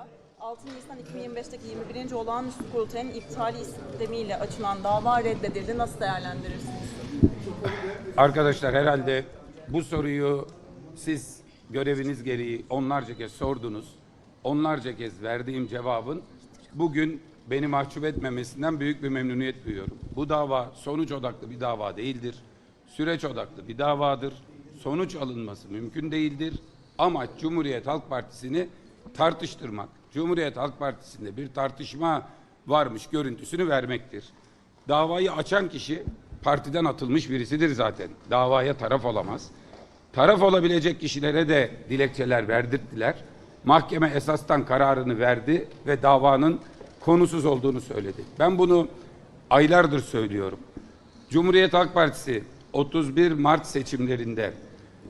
Ankara'ya 6 Nisan 2025'teki 21. olağanüstü kurultayın iptali istemiyle açılan dava reddedildi. Nasıl değerlendirirsiniz? Arkadaşlar herhalde bu soruyu siz göreviniz gereği onlarca kez sordunuz. Onlarca kez verdiğim cevabın bugün beni mahcup etmemesinden büyük bir memnuniyet duyuyorum. Bu dava sonuç odaklı bir dava değildir. Süreç odaklı bir davadır. Sonuç alınması mümkün değildir. Amaç Cumhuriyet Halk Partisi'ni tartıştırmak. Cumhuriyet Halk Partisi'nde bir tartışma varmış görüntüsünü vermektir. Davayı açan kişi partiden atılmış birisidir zaten. Davaya taraf olamaz. Taraf olabilecek kişilere de dilekçeler verdirttiler. Mahkeme esastan kararını verdi ve davanın konusuz olduğunu söyledi. Ben bunu aylardır söylüyorum. Cumhuriyet Halk Partisi 31 Mart seçimlerinde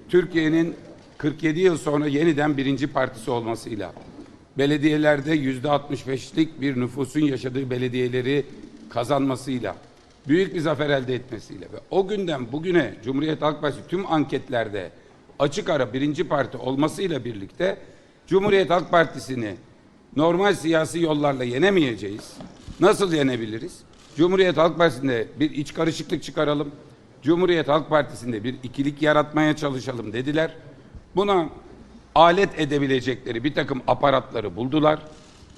Türkiye'nin 47 yıl sonra yeniden birinci partisi olmasıyla belediyelerde yüzde 65'lik bir nüfusun yaşadığı belediyeleri kazanmasıyla büyük bir zafer elde etmesiyle ve o günden bugüne Cumhuriyet Halk Partisi tüm anketlerde açık ara birinci parti olmasıyla birlikte Cumhuriyet Halk Partisi'ni normal siyasi yollarla yenemeyeceğiz. Nasıl yenebiliriz? Cumhuriyet Halk Partisi'nde bir iç karışıklık çıkaralım. Cumhuriyet Halk Partisi'nde bir ikilik yaratmaya çalışalım dediler. Buna alet edebilecekleri bir takım aparatları buldular.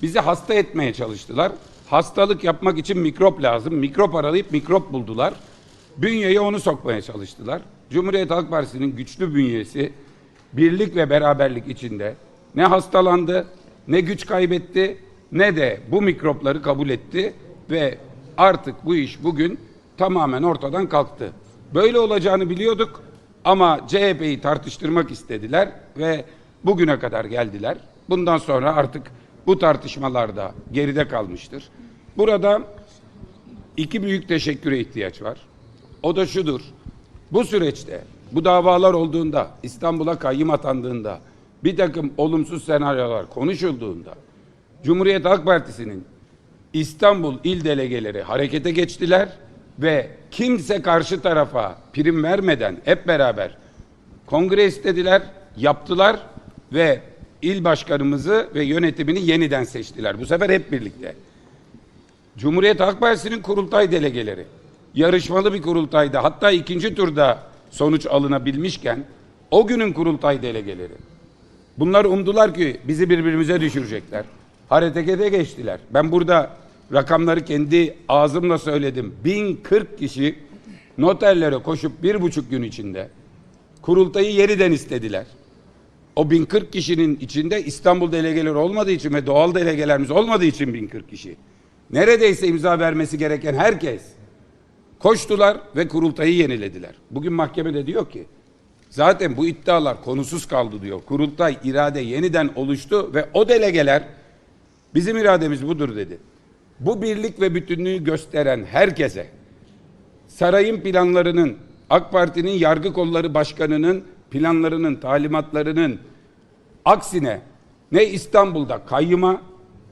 Bizi hasta etmeye çalıştılar. Hastalık yapmak için mikrop lazım. Mikrop arayıp mikrop buldular. Bünyeye onu sokmaya çalıştılar. Cumhuriyet Halk Partisi'nin güçlü bünyesi birlik ve beraberlik içinde ne hastalandı, ne güç kaybetti, ne de bu mikropları kabul etti ve artık bu iş bugün tamamen ortadan kalktı. Böyle olacağını biliyorduk ama CHP'yi tartıştırmak istediler ve bugüne kadar geldiler. Bundan sonra artık bu tartışmalar da geride kalmıştır. Burada iki büyük teşekküre ihtiyaç var. O da şudur. Bu süreçte, bu davalar olduğunda, İstanbul'a kayyım atandığında, bir takım olumsuz senaryolar konuşulduğunda, Cumhuriyet Halk Partisi'nin İstanbul il delegeleri harekete geçtiler ve kimse karşı tarafa prim vermeden hep beraber kongre istediler, yaptılar ve il başkanımızı ve yönetimini yeniden seçtiler. Bu sefer hep birlikte. Cumhuriyet Halk Partisi'nin kurultay delegeleri yarışmalı bir kurultayda hatta ikinci turda sonuç alınabilmişken o günün kurultay delegeleri bunlar umdular ki bizi birbirimize düşürecekler. Harekete geçtiler. Ben burada rakamları kendi ağzımla söyledim. 1040 kişi noterlere koşup bir buçuk gün içinde kurultayı yeniden istediler. O 1040 kişinin içinde İstanbul delegeleri olmadığı için ve doğal delegelerimiz olmadığı için 1040 kişi. Neredeyse imza vermesi gereken herkes koştular ve kurultayı yenilediler. Bugün mahkemede diyor ki zaten bu iddialar konusuz kaldı diyor. Kurultay irade yeniden oluştu ve o delegeler bizim irademiz budur dedi. Bu birlik ve bütünlüğü gösteren herkese sarayın planlarının, AK Parti'nin yargı kolları başkanının planlarının, talimatlarının aksine ne İstanbul'da kayyıma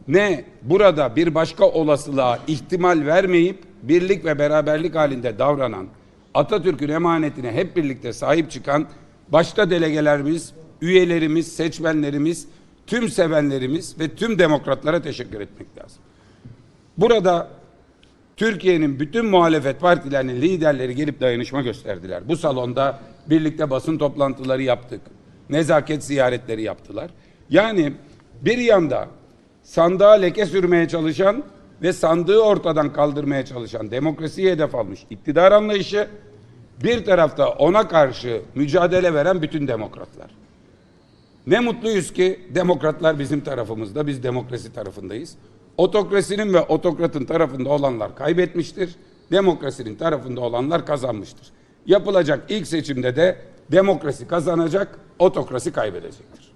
ne burada bir başka olasılığa ihtimal vermeyip birlik ve beraberlik halinde davranan Atatürk'ün emanetine hep birlikte sahip çıkan başta delegelerimiz, üyelerimiz, seçmenlerimiz, tüm sevenlerimiz ve tüm demokratlara teşekkür etmek lazım. Burada Türkiye'nin bütün muhalefet partilerinin liderleri gelip dayanışma gösterdiler. Bu salonda birlikte basın toplantıları yaptık. Nezaket ziyaretleri yaptılar. Yani bir yanda sandığa leke sürmeye çalışan ve sandığı ortadan kaldırmaya çalışan demokrasiye hedef almış iktidar anlayışı, bir tarafta ona karşı mücadele veren bütün demokratlar. Ne mutluyuz ki demokratlar bizim tarafımızda, biz demokrasi tarafındayız. Otokrasinin ve otokratın tarafında olanlar kaybetmiştir. Demokrasinin tarafında olanlar kazanmıştır. Yapılacak ilk seçimde de demokrasi kazanacak, otokrasi kaybedecektir.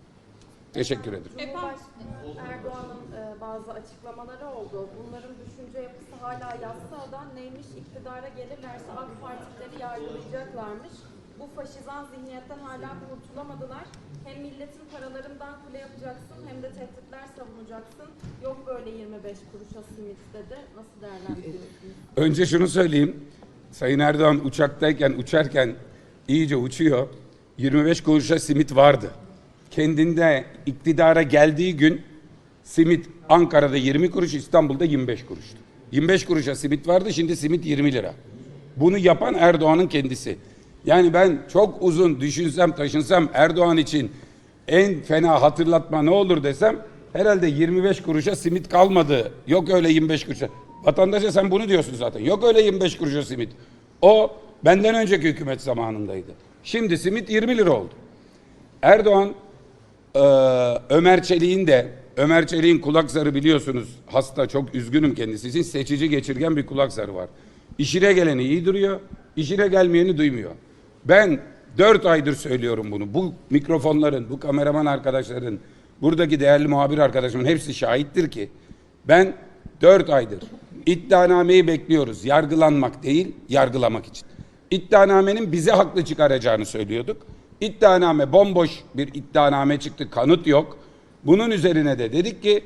Teşekkür ederim. Cumhurbaşkanı Erdoğan'ın e, bazı açıklamaları oldu. Bunların düşünce yapısı hala yassıada neymiş iktidara gelirlerse AK Partileri yargılayacaklarmış. Bu faşizan zihniyetten hala kurtulamadılar. Hem milletin paralarından kule yapacaksın hem de tehditler savunacaksın. Yok böyle 25 kuruşa simit dedi. Nasıl değerlendiriyorsunuz? Önce şunu söyleyeyim. Sayın Erdoğan uçaktayken, uçarken iyice uçuyor. 25 kuruşa simit vardı. Kendinde iktidara geldiği gün Simit Ankara'da 20 kuruş, İstanbul'da 25 kuruştu. 25 kuruşa simit vardı, şimdi simit 20 lira. Bunu yapan Erdoğan'ın kendisi. Yani ben çok uzun düşünsem taşınsam Erdoğan için en fena hatırlatma ne olur desem herhalde 25 kuruşa simit kalmadı. Yok öyle 25 kuruşa. Vatandaşa sen bunu diyorsun zaten. Yok öyle 25 kuruşa simit. O benden önceki hükümet zamanındaydı. Şimdi simit 20 lira oldu. Erdoğan eee, Ömer Çelik'in de Ömer Çelik'in kulak zarı biliyorsunuz hasta çok üzgünüm kendisi için seçici geçirgen bir kulak zarı var. İşine geleni iyi duruyor, işine gelmeyeni duymuyor. Ben dört aydır söylüyorum bunu. Bu mikrofonların, bu kameraman arkadaşların, buradaki değerli muhabir arkadaşımın hepsi şahittir ki ben dört aydır iddianameyi bekliyoruz. Yargılanmak değil, yargılamak için. İddianamenin bize haklı çıkaracağını söylüyorduk. İddianame bomboş bir iddianame çıktı, kanıt yok. Bunun üzerine de dedik ki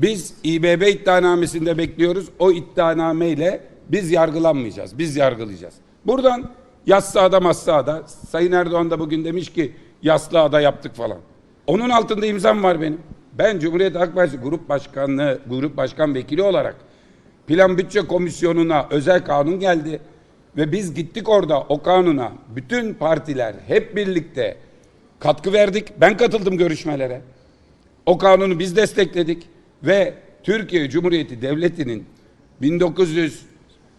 biz İBB iddianamesinde bekliyoruz. O iddianameyle biz yargılanmayacağız, biz yargılayacağız. Buradan Yassıada Massıada, Sayın Erdoğan da bugün demiş ki Yassıada yaptık falan. Onun altında imzam var benim. Ben Cumhuriyet Halk Partisi Grup Başkanlığı, Grup Başkan Vekili olarak Plan Bütçe Komisyonu'na özel kanun geldi. Ve biz gittik orada o kanuna bütün partiler hep birlikte katkı verdik. Ben katıldım görüşmelere. O kanunu biz destekledik ve Türkiye Cumhuriyeti Devleti'nin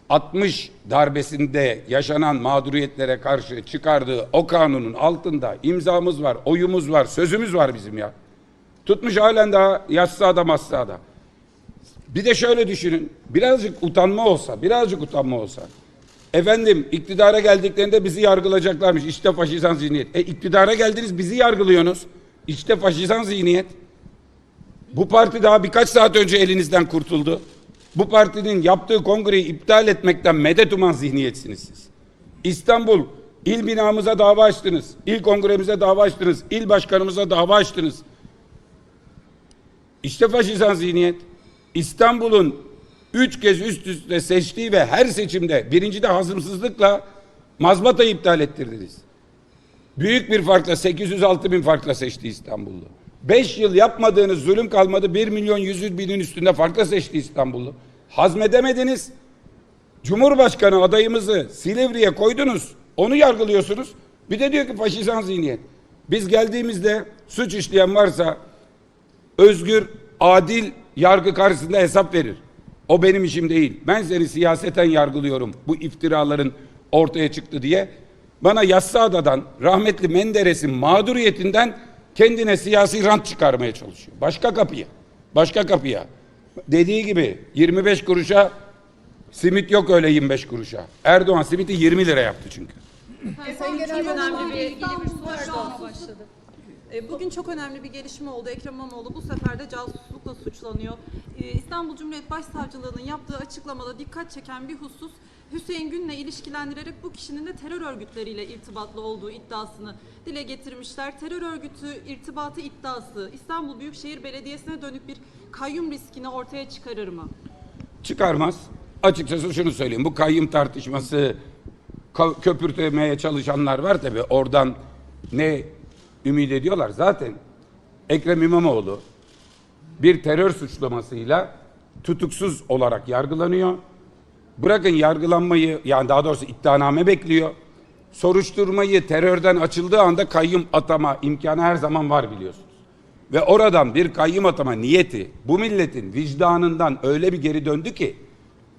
1960 darbesinde yaşanan mağduriyetlere karşı çıkardığı o kanunun altında imzamız var, oyumuz var, sözümüz var bizim ya. Tutmuş halen daha yassıada massıada. Bir de şöyle düşünün. Birazcık utanma olsa, birazcık utanma olsa. Efendim iktidara geldiklerinde bizi yargılayacaklarmış. İşte faşizan zihniyet. E iktidara geldiniz bizi yargılıyorsunuz. İşte faşizan zihniyet. Bu parti daha birkaç saat önce elinizden kurtuldu. Bu partinin yaptığı kongreyi iptal etmekten medet uman zihniyetsiniz siz. İstanbul il binamıza dava açtınız. İl kongremize dava açtınız. İl başkanımıza dava açtınız. İşte faşizan zihniyet. İstanbul'un üç kez üst üste seçtiği ve her seçimde birinci de hazımsızlıkla mazbatayı iptal ettirdiniz. Büyük bir farkla 806 bin farkla seçti İstanbullu. 5 yıl yapmadığınız zulüm kalmadı 1 milyon 100 binin üstünde farkla seçti İstanbullu. Hazmedemediniz. Cumhurbaşkanı adayımızı Silivri'ye koydunuz. Onu yargılıyorsunuz. Bir de diyor ki faşizan zihniyet. Biz geldiğimizde suç işleyen varsa özgür, adil yargı karşısında hesap verir. O benim işim değil. Ben seni siyaseten yargılıyorum bu iftiraların ortaya çıktı diye. Bana Yassıada'dan rahmetli Menderes'in mağduriyetinden kendine siyasi rant çıkarmaya çalışıyor. Başka kapıya. Başka kapıya. Dediği gibi 25 kuruşa simit yok öyle 25 kuruşa. Erdoğan simiti 20 lira yaptı çünkü. Genel önemli bir ilgili bir başladı. E, Bugün çok önemli bir gelişme oldu. Ekrem İmamoğlu bu sefer de casuslukla suçlanıyor. E, İstanbul Cumhuriyet Başsavcılığı'nın yaptığı açıklamada dikkat çeken bir husus Hüseyin Gün'le ilişkilendirerek bu kişinin de terör örgütleriyle irtibatlı olduğu iddiasını dile getirmişler. Terör örgütü irtibatı iddiası İstanbul Büyükşehir Belediyesi'ne dönük bir kayyum riskini ortaya çıkarır mı? çıkarmaz. Açıkçası şunu söyleyeyim. Bu kayyum tartışması köpürtmeye çalışanlar var tabi. Oradan ne ümit ediyorlar? Zaten Ekrem İmamoğlu bir terör suçlamasıyla tutuksuz olarak yargılanıyor. Bırakın yargılanmayı yani daha doğrusu iddianame bekliyor. Soruşturmayı terörden açıldığı anda kayyum atama imkanı her zaman var biliyorsunuz. Ve oradan bir kayyum atama niyeti bu milletin vicdanından öyle bir geri döndü ki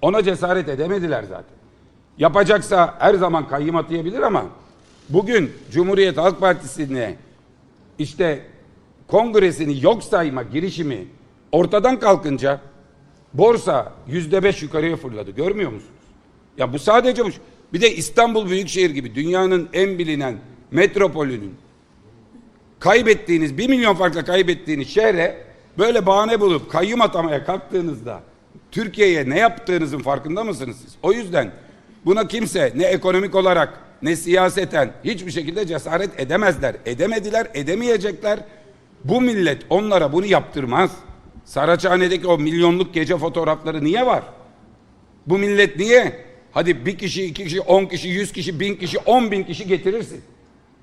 ona cesaret edemediler zaten. Yapacaksa her zaman kayyum atayabilir ama bugün Cumhuriyet Halk Partisi'ne işte kongresini yok sayma girişimi ortadan kalkınca borsa yüzde beş yukarıya fırladı. Görmüyor musunuz? Ya bu sadece bu. Bir de İstanbul Büyükşehir gibi dünyanın en bilinen metropolünün kaybettiğiniz, bir milyon farkla kaybettiğiniz şehre böyle bahane bulup kayyum atamaya kalktığınızda Türkiye'ye ne yaptığınızın farkında mısınız siz? O yüzden buna kimse ne ekonomik olarak ne siyaseten hiçbir şekilde cesaret edemezler. Edemediler, edemeyecekler. Bu millet onlara bunu yaptırmaz. Saraçhane'deki o milyonluk gece fotoğrafları niye var? Bu millet niye? Hadi bir kişi, iki kişi, on kişi, yüz kişi, bin kişi, on bin kişi getirirsin.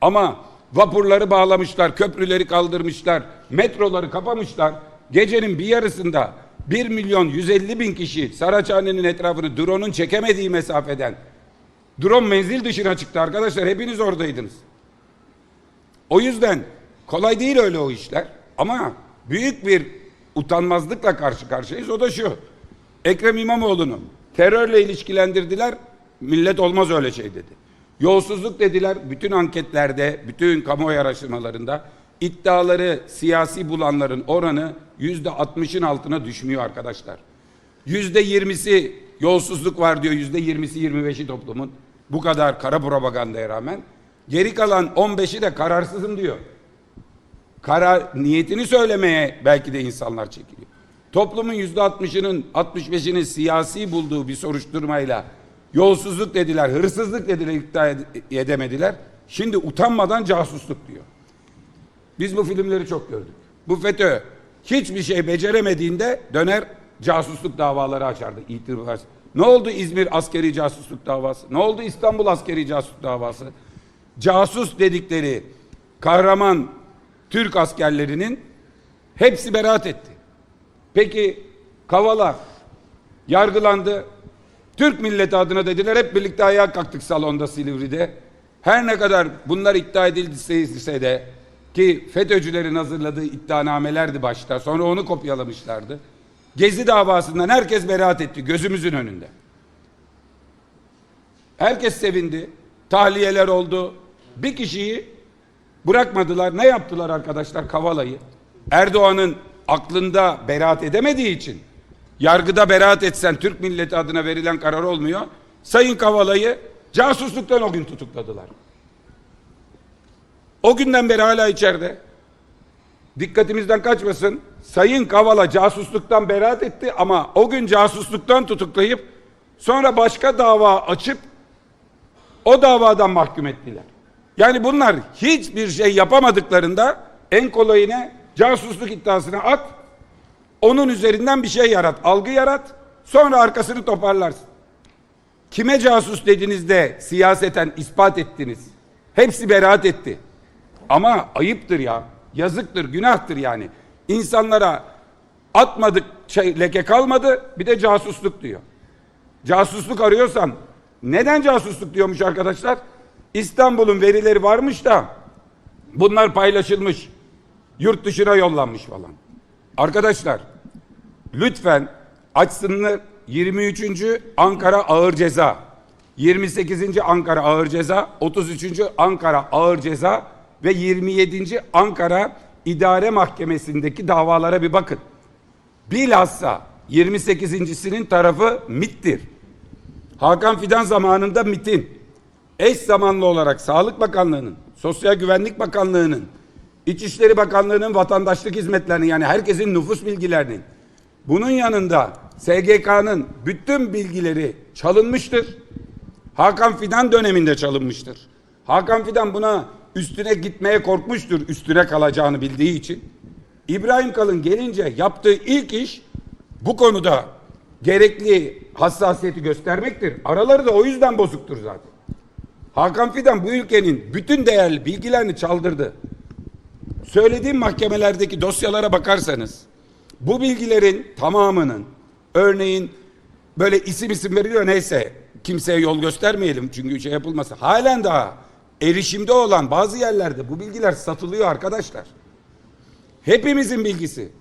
Ama vapurları bağlamışlar, köprüleri kaldırmışlar, metroları kapamışlar. gecenin bir yarısında 1 milyon 150 bin kişi Saraçhane'nin etrafını drone'un çekemediği mesafeden drone menzil dışına çıktı arkadaşlar. Hepiniz oradaydınız. O yüzden kolay değil öyle o işler. Ama büyük bir utanmazlıkla karşı karşıyayız. O da şu. Ekrem İmamoğlu'nu terörle ilişkilendirdiler. Millet olmaz öyle şey dedi. Yolsuzluk dediler. Bütün anketlerde, bütün kamuoyu araştırmalarında iddiaları siyasi bulanların oranı yüzde altmışın altına düşmüyor arkadaşlar. Yüzde yirmisi yolsuzluk var diyor. Yüzde yirmisi yirmi beşi toplumun. Bu kadar kara propagandaya rağmen. Geri kalan 15'i de kararsızım diyor. Karar niyetini söylemeye belki de insanlar çekiliyor. Toplumun yüzde 60'ının 65'inin siyasi bulduğu bir soruşturmayla yolsuzluk dediler, hırsızlık dediler, iddia ed- edemediler. Şimdi utanmadan casusluk diyor. Biz bu filmleri çok gördük. Bu FETÖ hiçbir şey beceremediğinde döner casusluk davaları açardı. İtibar. Ne oldu İzmir askeri casusluk davası? Ne oldu İstanbul askeri casusluk davası? Casus dedikleri kahraman Türk askerlerinin hepsi beraat etti. Peki Kavala yargılandı. Türk milleti adına dediler hep birlikte ayağa kalktık salonda Silivri'de. Her ne kadar bunlar iddia edildiyse de ki FETÖ'cülerin hazırladığı iddianamelerdi başta sonra onu kopyalamışlardı. Gezi davasından herkes beraat etti gözümüzün önünde. Herkes sevindi. Tahliyeler oldu. Bir kişiyi bırakmadılar. Ne yaptılar arkadaşlar Kavala'yı? Erdoğan'ın aklında beraat edemediği için yargıda beraat etsen Türk milleti adına verilen karar olmuyor. Sayın Kavala'yı casusluktan o gün tutukladılar. O günden beri hala içeride. Dikkatimizden kaçmasın. Sayın Kavala casusluktan beraat etti ama o gün casusluktan tutuklayıp sonra başka dava açıp o davadan mahkum ettiler. Yani bunlar hiçbir şey yapamadıklarında en kolayı ne? Casusluk iddiasına at. Onun üzerinden bir şey yarat, algı yarat. Sonra arkasını toparlarsın. Kime casus dediğinizde siyaseten ispat ettiniz. Hepsi beraat etti. Ama ayıptır ya. Yazıktır, günahtır yani. İnsanlara atmadık şey, leke kalmadı bir de casusluk diyor. Casusluk arıyorsan neden casusluk diyormuş arkadaşlar? İstanbul'un verileri varmış da bunlar paylaşılmış. Yurt dışına yollanmış falan. Arkadaşlar lütfen açsınlar 23. Ankara Ağır Ceza, 28. Ankara Ağır Ceza, 33. Ankara Ağır Ceza ve 27. Ankara İdare Mahkemesi'ndeki davalara bir bakın. Bilhassa 28.sinin tarafı MIT'tir. Hakan Fidan zamanında MIT'in eş zamanlı olarak Sağlık Bakanlığı'nın, Sosyal Güvenlik Bakanlığı'nın, İçişleri Bakanlığı'nın vatandaşlık hizmetlerini yani herkesin nüfus bilgilerinin bunun yanında SGK'nın bütün bilgileri çalınmıştır. Hakan Fidan döneminde çalınmıştır. Hakan Fidan buna üstüne gitmeye korkmuştur üstüne kalacağını bildiği için. İbrahim Kalın gelince yaptığı ilk iş bu konuda gerekli hassasiyeti göstermektir. Araları da o yüzden bozuktur zaten. Hakan Fidan bu ülkenin bütün değerli bilgilerini çaldırdı. Söylediğim mahkemelerdeki dosyalara bakarsanız bu bilgilerin tamamının örneğin böyle isim isim veriliyor neyse kimseye yol göstermeyelim çünkü şey yapılması. Halen daha erişimde olan bazı yerlerde bu bilgiler satılıyor arkadaşlar. Hepimizin bilgisi.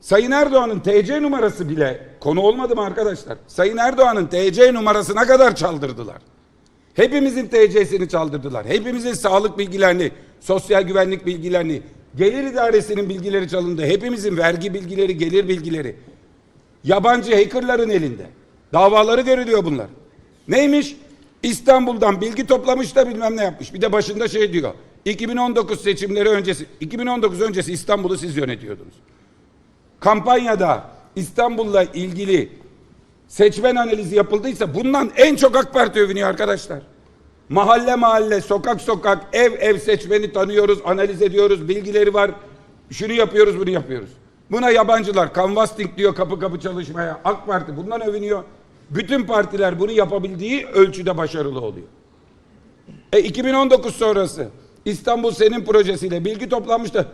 Sayın Erdoğan'ın TC numarası bile konu olmadı mı arkadaşlar? Sayın Erdoğan'ın TC numarasına kadar çaldırdılar. Hepimizin TC'sini çaldırdılar. Hepimizin sağlık bilgilerini, sosyal güvenlik bilgilerini, gelir idaresinin bilgileri çalındı. Hepimizin vergi bilgileri, gelir bilgileri. Yabancı hackerların elinde. Davaları görülüyor bunlar. Neymiş? İstanbul'dan bilgi toplamış da bilmem ne yapmış. Bir de başında şey diyor. 2019 seçimleri öncesi, 2019 öncesi İstanbul'u siz yönetiyordunuz. Kampanyada İstanbul'la ilgili seçmen analizi yapıldıysa bundan en çok AK Parti övünüyor arkadaşlar. Mahalle mahalle, sokak sokak, ev ev seçmeni tanıyoruz, analiz ediyoruz, bilgileri var. Şunu yapıyoruz, bunu yapıyoruz. Buna yabancılar canvassing diyor kapı kapı çalışmaya. AK Parti bundan övünüyor. Bütün partiler bunu yapabildiği ölçüde başarılı oluyor. E 2019 sonrası İstanbul senin projesiyle bilgi toplanmıştı.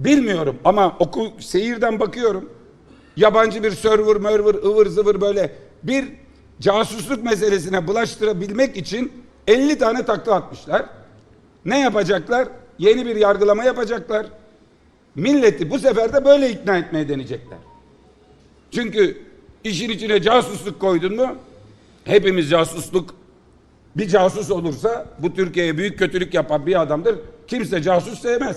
Bilmiyorum ama oku seyirden bakıyorum. Yabancı bir server, merver, ıvır zıvır böyle bir casusluk meselesine bulaştırabilmek için 50 tane takla atmışlar. Ne yapacaklar? Yeni bir yargılama yapacaklar. Milleti bu sefer de böyle ikna etmeye deneyecekler. Çünkü işin içine casusluk koydun mu hepimiz casusluk bir casus olursa bu Türkiye'ye büyük kötülük yapan bir adamdır. Kimse casus sevmez.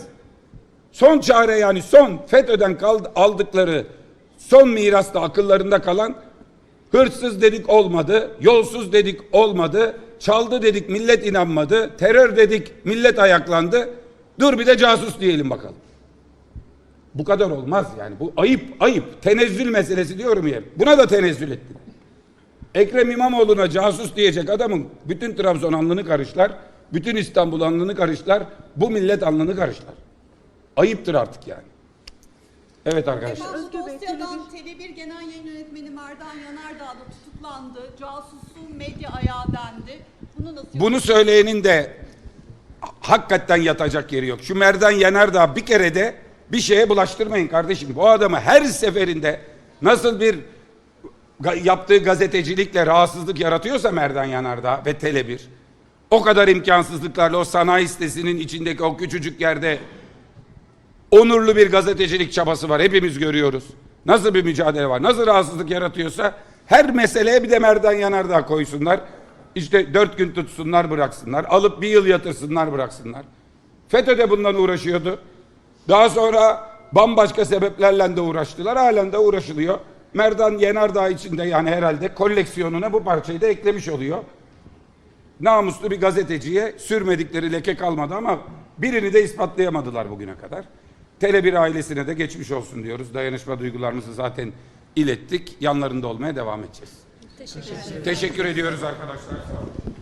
Son çare yani son FETÖ'den kaldı, aldıkları son mirasta akıllarında kalan hırsız dedik olmadı, yolsuz dedik olmadı, çaldı dedik millet inanmadı, terör dedik millet ayaklandı. Dur bir de casus diyelim bakalım. Bu kadar olmaz yani. Bu ayıp, ayıp. Tenezzül meselesi diyorum ya. Buna da tenezzül ettiler. Ekrem İmamoğlu'na casus diyecek adamın bütün Trabzon alnını karışlar, bütün İstanbul alnını karışlar, bu millet alnını karışlar. Ayıptır artık yani. Evet arkadaşlar. Efendim dosyadan TV1 Genel Yayın Yönetmeni Merdan Yanardağ da tutuklandı. Casusun medya ayağı dendi. Bunu nasıl Bunu söyleyenin de hakikaten yatacak yeri yok. Şu Merdan Yanardağ bir kere de bir şeye bulaştırmayın kardeşim. Bu adamı her seferinde nasıl bir yaptığı gazetecilikle rahatsızlık yaratıyorsa Merdan Yanardağ ve Tele1 o kadar imkansızlıklarla o sanayi sitesinin içindeki o küçücük yerde onurlu bir gazetecilik çabası var. Hepimiz görüyoruz. Nasıl bir mücadele var? Nasıl rahatsızlık yaratıyorsa her meseleye bir de Merdan Yanardağ koysunlar. İşte dört gün tutsunlar bıraksınlar. Alıp bir yıl yatırsınlar bıraksınlar. FETÖ de bundan uğraşıyordu. Daha sonra bambaşka sebeplerle de uğraştılar. Halen de uğraşılıyor. Merdan Yanardağ için de yani herhalde koleksiyonuna bu parçayı da eklemiş oluyor namuslu bir gazeteciye sürmedikleri leke kalmadı ama birini de ispatlayamadılar bugüne kadar. Tele1 ailesine de geçmiş olsun diyoruz. Dayanışma duygularımızı zaten ilettik. Yanlarında olmaya devam edeceğiz. Teşekkür, Teşekkür ediyoruz arkadaşlar. Sağ olun.